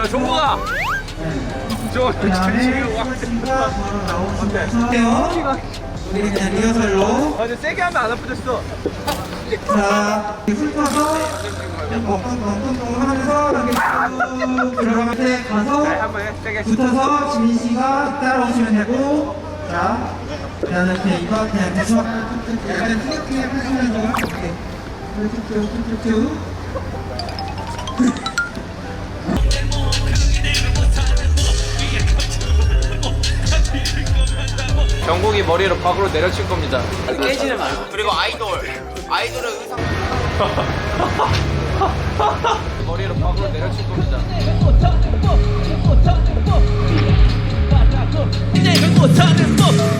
야 종국아 저 지금 와 나오시면서 우리 그냥 리허설로 아 근데 세게 하면 안 아프졌어 자 훑어서 뻥뻥뻥뻥 하면서 이렇게 쭉 들어가면 돼 가서 네, 붙어서 지민 씨가 따라오시면 되고 자 그냥 이거 그냥 계속 약간 띵띵 하시면서 이렇게 툭툭툭툭 툭 경국이 머리로 밖으로 내려칠 겁니다. 깨지는 말고 그리고 아이돌. 아이돌의 의상. 머리로 밖으로 내려칠 겁니다. 형님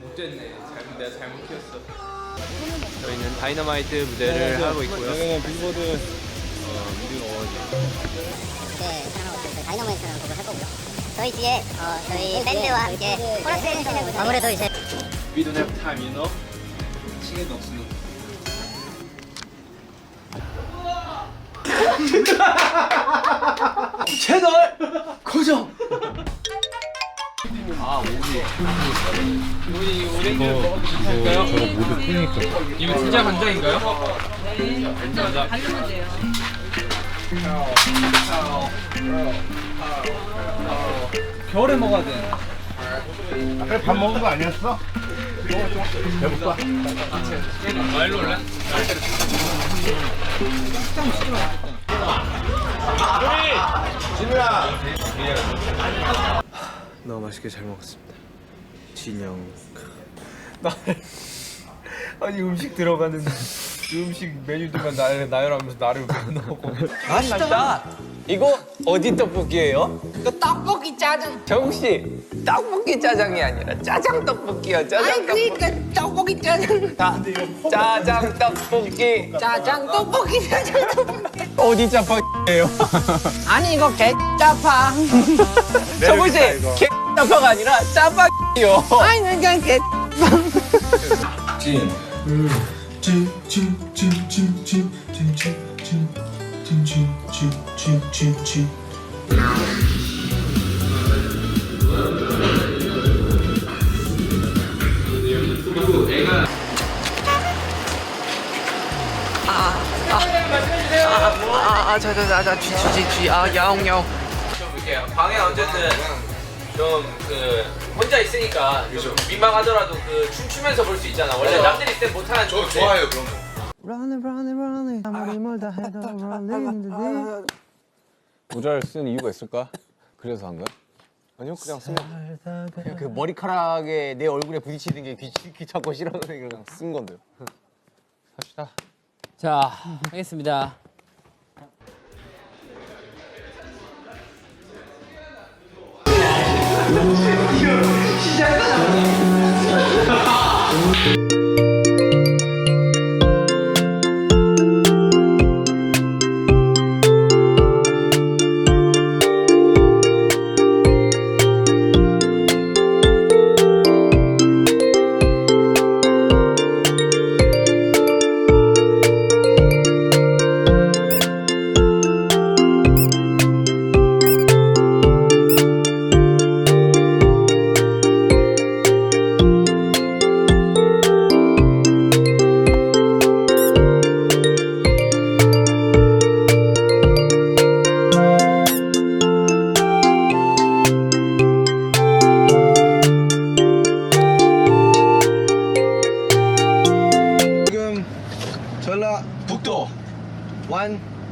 못됐네. 잘못 내가 잘못 키웠어. 저희는 다이너마이트 무대를 하고 있고요. 여기는 빌보드. 어, 미디어 어워즈 네. 저희 다이너마이트라는 곡을 할 거고요. 저희 뒤에 어, 저희 밴드와 함께 코러스 해주시는 아무래도 이제 We don't have time, you know? 시간이 없으니 채널 고정 아 오리 우리 오렌지 먹어도 괜찮을까요? 저거 모두 크니까 이거 진짜 간장인가요? 맞아 겨울에 먹어야 돼 그래 밥 먹은 거 아니었어? 배고파 아 일로 올래? 너무 맛있게 잘 먹었습니다. 진영. 아니 음식 들어가는 음식 메뉴들만 나열, 나열하면서 나를 넣고. 맛있다. 이거 어디 떡볶이에요? 이거 떡볶이 짜장. 정국 씨 떡볶이 짜장이 아니라 짜장 떡볶이요 짜장 떡볶이 그러니까 떡볶이. 짜장. 자, 짜장 떡볶이. 짜장 떡볶이 짜장 떡볶이. 어디 짜파예요? 아니 이거 개짜파. 정국 씨개 짜파가 아니라 짜파요 아니 그냥 개 아자자자자쥐쥐쥐 아 야옹 야옹 볼게요. 방에 어쨌든 좀 그 혼자 있으니까 좀 민망하더라도 그 춤추면서 볼 수 있잖아. 원래 남들이 있을 땐 못하는 저 좋아요 그런 거. 모자를 쓴 이유가 있을까? 그래서 한 거야? 아니요 그냥 쓰면 그냥 그 머리카락에 내 얼굴에 부딪히는 게 귀, 귀찮고 싫어서 그냥 쓴 건데요 합시다 자, 하겠습니다.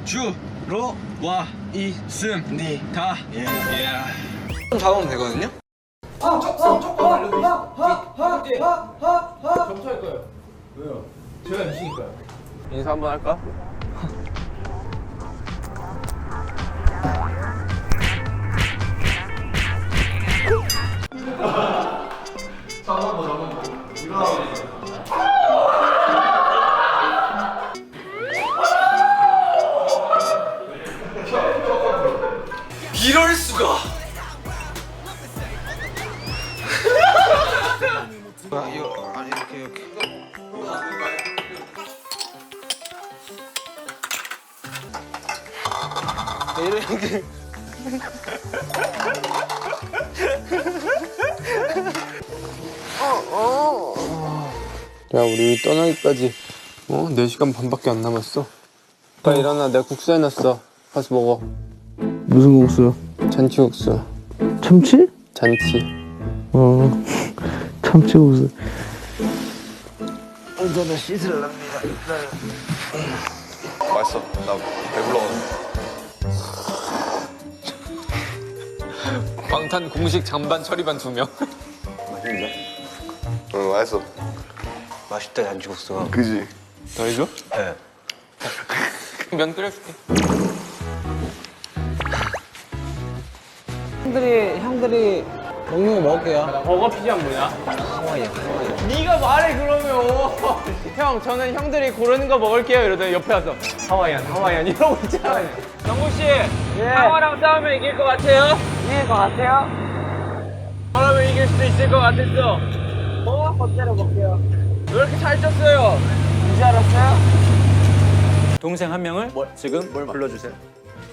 완주 와 있습니다. 예. 잡으면 되거든요? 점수할 거예요. 왜요? 제가 MC니까요. 인사 한번 할까? 아, 이거 아니 이렇게 이렇게. 이렇게. 야 우리 떠나기까지 어? 4시간 반밖에 안 남았어 빨리 일어나 내가 국수 해놨어 가서 먹어 무슨 국수요? 잔치국수 참치? 잔치 어. 참치국수. 저는 씻으랍니다. 맛있어. 나 배불러. 방탄 공식 잔반 처리반 두 명 맛있는데? 응, 맛있어. 맛있다 잔치국수가. 그지? 더 해줘? 네. 면 끓여줄게 형들이 형들이 먹는 거 먹을게요. 버거 피자 뭐야? 네가 말해 그러면. 형 저는 형들이 고르는 거 먹을게요. 이러더니 옆에 와서 하와이안 하와이안 이러고 있잖아. 정국 씨, 상어랑 싸우면 이길 것 같아요? 이길 것 같아요? 그러면 이길 수도 있을 것 같았어. 뭐? 번째로 볼게요. 왜 이렇게 잘 쪘어요? 이제 알았어요? 동생 한 명을 지금 불러주세요.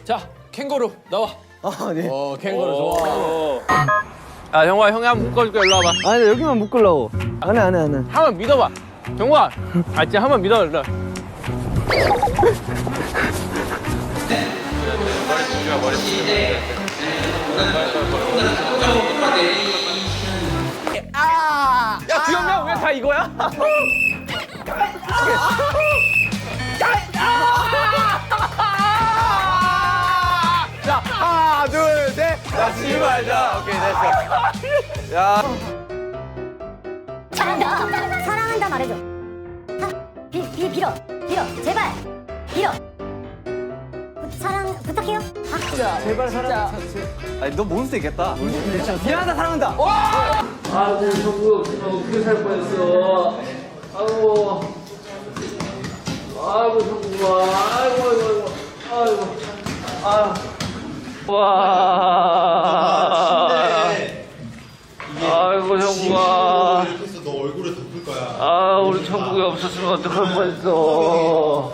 자, 캥거루 나와. 아 네. 어, 캥거루 좋아. 야, 정국아 형이 한번 묶어줄게. 일로 와봐. 아니 여기만 묶으려고. 안해 안해 안해. 한번 믿어봐. 정국아, 아 진짜 한번 믿어. 일로. 야, 두영명 왜다 이거야? 야. 사랑한다. 사랑한다 말해줘. 사, 비, 비, 빌어. 빌어. 제발. 빌어. 부- 사랑 부탁해요. 아, 제발 사랑. 아니 너 몬스터 있겠다. 미안하다 사랑한다. 아이고 정국 어떻게 살 뻔했어 아이고 아이고 정국아 아이고 아이고 아이고 아이고 와 아이고 정국이 없었으면 어떡할 뻔했어